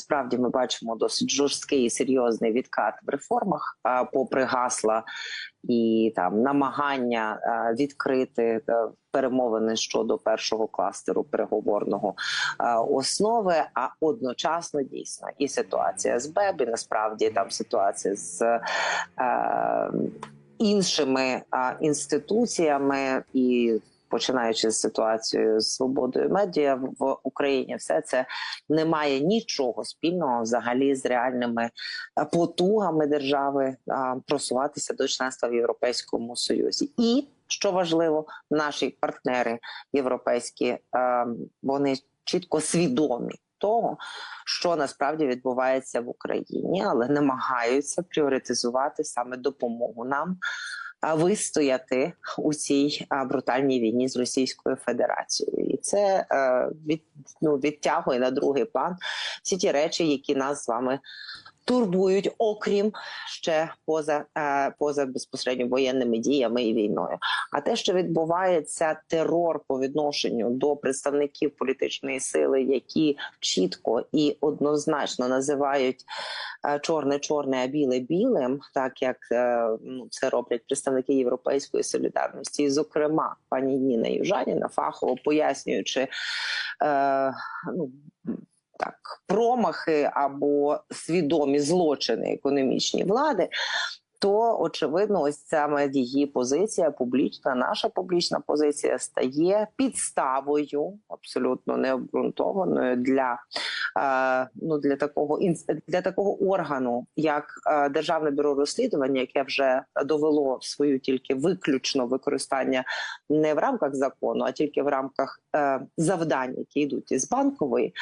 Справді ми бачимо досить жорсткий і серйозний відкат в реформах, попри гасла і там намагання відкрити перемовини щодо першого кластеру переговорного основи. А одночасно дійсно і ситуація з БЕБ, і насправді там ситуація з е, іншими а, інституціями і. Починаючи з ситуацією з свободою медіа в Україні, все це не має нічого спільного взагалі з реальними е, потугами держави просуватися до членства в Європейському Союзі. І що важливо, наші партнери європейські е, вони чітко свідомі того, що насправді відбувається в Україні, але намагаються пріоритизувати саме допомогу нам. Вистояти у цій брутальній війні з Російською Федерацією, і це е, від ну відтягує на другий план всі ті речі, які нас з вами турбують, окрім ще поза е, поза безпосередньо воєнними діями і війною. А те, що відбувається терор по відношенню до представників політичної сили, які чітко і однозначно називають е, чорне чорне, а біле білим, так як е, ну це роблять представники європейської солідарності, і зокрема пані Ніна Южаніна фахово пояснюючи. Ну, так, промахи або свідомі злочини економічні влади, то очевидно, ось саме її позиція публічна, наша публічна позиція стає підставою абсолютно необґрунтованою для е, ну для такого для такого органу, як е, державне бюро розслідування, яке вже довело свою тільки виключно використання не в рамках закону, а тільки в рамках е, завдань, які йдуть із банкової.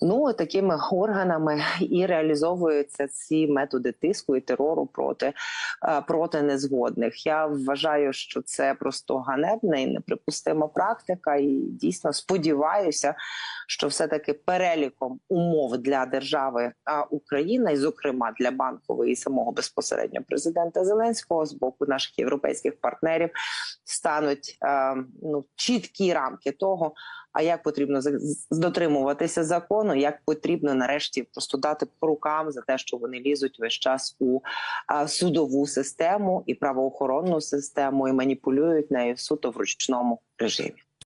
Ну такими органами і реалізовуються ці методи тиску і терору проти е, проти незгодних. Я вважаю, що це просто ганебна і неприпустима практика. І дійсно сподіваюся, що все таки переліком умов для держави Україна, і зокрема для банкової і самого безпосередньо президента Зеленського з боку наших європейських партнерів стануть е, ну чіткі рамки того. А як потрібно дотримуватися закону? Як потрібно нарешті просто дати по рукам за те, що вони лізуть весь час у судову систему і правоохоронну систему і маніпулюють нею суто в ручному режимі?